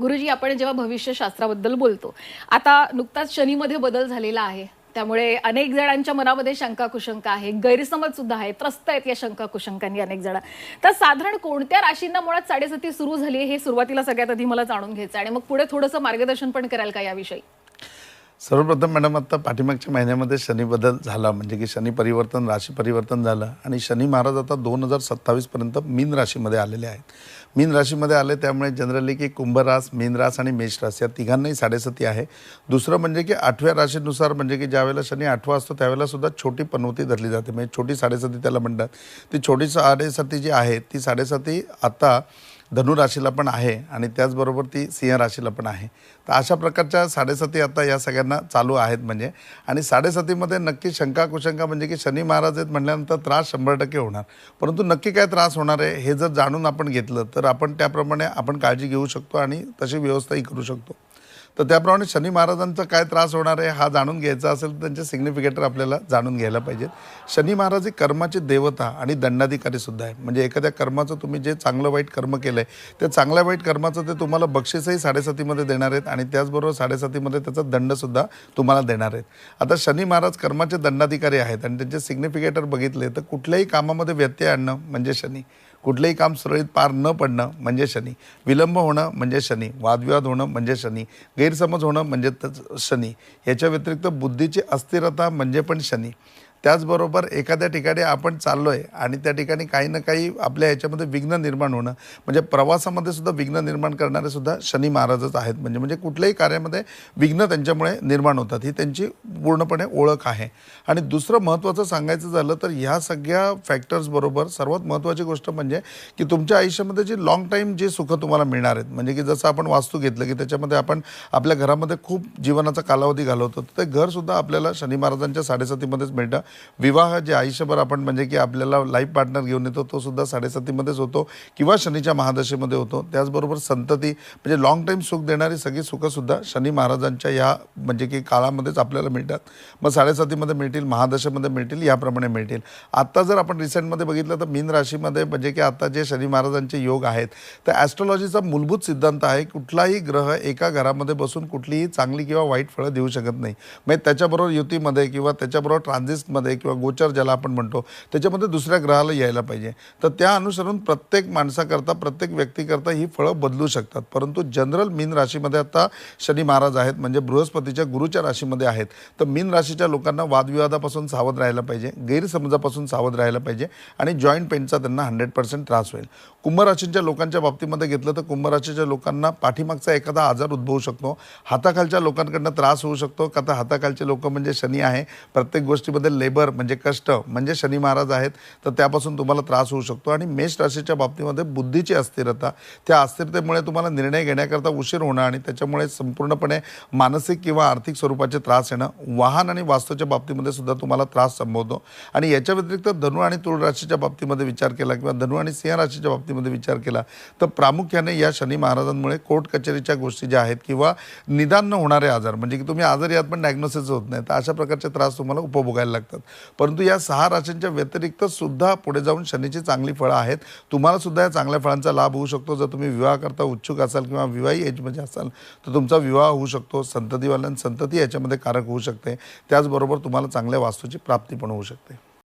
गुरुजी आपण जेव्हा भविष्यशास्त्राबद्दल बोलतो आता नुकताच शनीमध्ये बदल झालेला आहे. त्यामुळे अनेक जणांच्या मनामध्ये शंका कुशंका आहे गैरसमज सुद्धा आहे त्रस्त आहेत या शंका कुशंकांनी अनेक जण. तर साधारण कोणत्या राशींना मुळात साडेसती सुरू झाली हे सुरुवातीला सगळ्यात आधी मला जाणून घ्यायचं आणि मग पुढे थोडंसं मार्गदर्शन पण कराल का याविषयी? सर्वप्रथम मॅडम आता पाठीमागच्या महिन्यामध्ये शनी बदल झाला म्हणजे की शनी परिवर्तन राशी परिवर्तन झालं. आणि शनी महाराज आता दोन हजार सत्तावीसपर्यंत मीन राशीमध्ये आलेले आहेत. मीन राशीमध्ये आले त्यामुळे जनरली की कुंभरास मीन रास आणि मेष रास या तिघांनाही साडेसती आहे. दुसरं म्हणजे की आठव्या राशीनुसार म्हणजे की ज्यावेळेला शनी आठवा असतो त्यावेळेला सुद्धा छोटी पनवती धरली जाते. म्हणजे छोटी साडेसती त्याला म्हणतात. ती छोटी साडेसती जी आहे ती साडेसती आता धनु राशीला पण आहे आणि त्याचबरोबर ती सिंह राशीला पण आहे. तर अशा प्रकारच्या साडेसती आता या सगळ्यांना चालू आहेत म्हणजे. आणि साडेसतीमध्ये नक्की शंका कुशंका म्हणजे की शनी महाराज आहेत म्हटल्यानंतर त्रास शंभर टक्के होणार. परंतु नक्की काय त्रास होणार आहे हे जर जाणून आपण घेतलं तर आपण त्याप्रमाणे आपण काळजी घेऊ शकतो आणि तशी व्यवस्थाही करू शकतो. तर त्याप्रमाणे शनी महाराजांचा काय त्रास होणार आहे हा जाणून घ्यायचा असेल तर त्यांचे सिग्निफिकेटर आपल्याला जाणून घ्यायला पाहिजेत. शनी महाराज हे कर्माची देवता आणि दंडाधिकारी सुद्धा आहे म्हणजे एखाद्या कर्माचं तुम्ही जे चांगलं वाईट कर्म केलं आहे त्या चांगल्या वाईट कर्माचं ते तुम्हाला बक्षीसही साडेसातीमध्ये देणार आहेत आणि त्याचबरोबर साडेसातीमध्ये त्याचा दंडसुद्धा तुम्हाला देणार आहेत. आता शनी महाराज कर्माचे दंडाधिकारी आहेत आणि त्यांचे सिग्निफिकेटर बघितले तर कुठल्याही कामामध्ये व्यत्यय आणणं म्हणजे शनी. कुठलंही काम सुरळीत पार न पडणं म्हणजे शनी. विलंब होणं म्हणजे शनी. वादविवाद होणं म्हणजे शनी. गैरसमज होणं म्हणजे तच शनी. याच्या व्यतिरिक्त बुद्धीची अस्थिरता म्हणजे पण शनी. त्याचबरोबर एखाद्या ठिकाणी आपण चाललो आहे आणि त्या ठिकाणी काही ना काही आपल्या ह्याच्यामध्ये विघ्न निर्माण होणं. म्हणजे प्रवासामध्ये सुद्धा विघ्न निर्माण करणारे सुद्धा शनी महाराजच आहेत. म्हणजे म्हणजे कुठल्याही कार्यामध्ये विघ्न त्यांच्यामुळे निर्माण होतात. ही त्यांची पूर्णपणे ओळख आहे. आणि दुसरं महत्त्वाचं सांगायचं झालं तर ह्या सगळ्या फॅक्टर्सबरोबर सर्वात महत्त्वाची गोष्ट म्हणजे की तुमच्या आयुष्यामध्ये जी लाँग टाईम जे सुखं तुम्हाला मिळणार आहेत म्हणजे की जसं आपण वास्तू घेतलं की त्याच्यामध्ये आपण आपल्या घरामध्ये खूप जीवनाचा कालावधी घालवतो तर ते घरसुद्धा आपल्याला शनी महाराजांच्या साडेसातीमध्येच मिळतं. विवाह जे आयुष्यभर आपण म्हणजे की आपल्याला लाईफ पार्टनर घेऊन येतो तो सुद्धा साडेसातीमध्येच होतो किंवा शनीच्या महादशेमध्ये होतो. त्याचबरोबर संतती म्हणजे लाँग टाईम सुख देणारी सगळी सुखंसुद्धा शनी महाराजांच्या या म्हणजे की काळामध्येच आपल्याला मिळतात. मग साडेसातीमध्ये मिळतील महादशेमध्ये मिळतील याप्रमाणे मिळतील. आत्ता जर आपण रिसेंटमध्ये बघितलं तर मीन राशीमध्ये म्हणजे की आता जे शनी महाराजांचे योग आहेत तर ॲस्ट्रॉलॉजीचा मूलभूत सिद्धांत आहे कुठलाही ग्रह एका घरामध्ये बसून कुठलीही चांगली किंवा वाईट फळं देऊ शकत नाही. म्हणजे त्याच्याबरोबर युतीमध्ये किंवा त्याच्याबरोबर ट्रान्झिस्टमध्ये किंवा गोचर ज्याला आपण म्हणतो त्याच्यामध्ये दुसऱ्या ग्रहाला यायला पाहिजे. तर त्या अनुसरून प्रत्येक माणसाकरता प्रत्येक व्यक्तीकरता ही फळं बदलू शकतात. परंतु जनरल मीन राशीमध्ये आता शनी महाराज आहेत म्हणजे बृहस्पतीच्या गुरुच्या राशीमध्ये आहेत. तर मीन राशीच्या लोकांना वादविवादापासून सावध राहायला पाहिजे गैरसमजापासून सावध राहायला पाहिजे आणि जॉईंट पेनचा त्यांना हंड्रेड पर्सेंट त्रास होईल. कुंभ राशीच्या लोकांच्या बाबतीमध्ये घेतलं तर कुंभ राशीच्या लोकांना पाठीमागचा एखादा आजार उद्भवू शकतो. हाताखालच्या लोकांकडनं त्रास होऊ शकतो. का तर हाताखालचे लोक म्हणजे शनी आहे. प्रत्येक गोष्टीमध्ये लेबर म्हणजे कष्ट म्हणजे शनी महाराज आहेत. तर त्यापासून तुम्हाला त्रास होऊ शकतो. आणि मेष राशीच्या बाबतीमध्ये बुद्धीची अस्थिरता त्या अस्थिरतेमुळे तुम्हाला निर्णय घेण्याकरता उशीर होणं आणि त्याच्यामुळे संपूर्णपणे मानसिक किंवा आर्थिक स्वरूपाचे त्रास येणं वाहन आणि वास्तूच्या बाबतीमध्ये सुद्धा तुम्हाला त्रास संभवतो. आणि याच्या व्यतिरिक्त धनु आणि तुळ राशीच्या बाबतीमध्ये विचार केला किंवा धनु आणि सिंह राशीच्या बाबतीमध्ये विचार केला तर प्रामुख्याने या शनी महाराजांमुळे कोर्ट कचेरीच्या गोष्टी ज्या आहेत किंवा निदान न होणारे आजार म्हणजे की तुम्ही आजारी आहात पण डायग्नोसिस होत नाही तर अशा प्रकारचे त्रास तुम्हाला उपभोगायला लागतात. परंतु या सहा राशींच्या व्यतिरिक्त सुद्धा पुढे जाऊन शनीची चांगली फळं आहेत. तुम्हाला सुद्धा या चांगल्या फळांचा लाभ होऊ शकतो. जर तुम्ही विवाह करता उत्सुक असाल किंवा विवाही एजमध्ये असाल तर तुमचा विवाह होऊ शकतो. संततीवाल्यां संतती याच्यामध्ये कारक होऊ शकते. त्याचबरोबर तुम्हाला चांगल्या वास्तूची प्राप्ती पण होऊ शकते.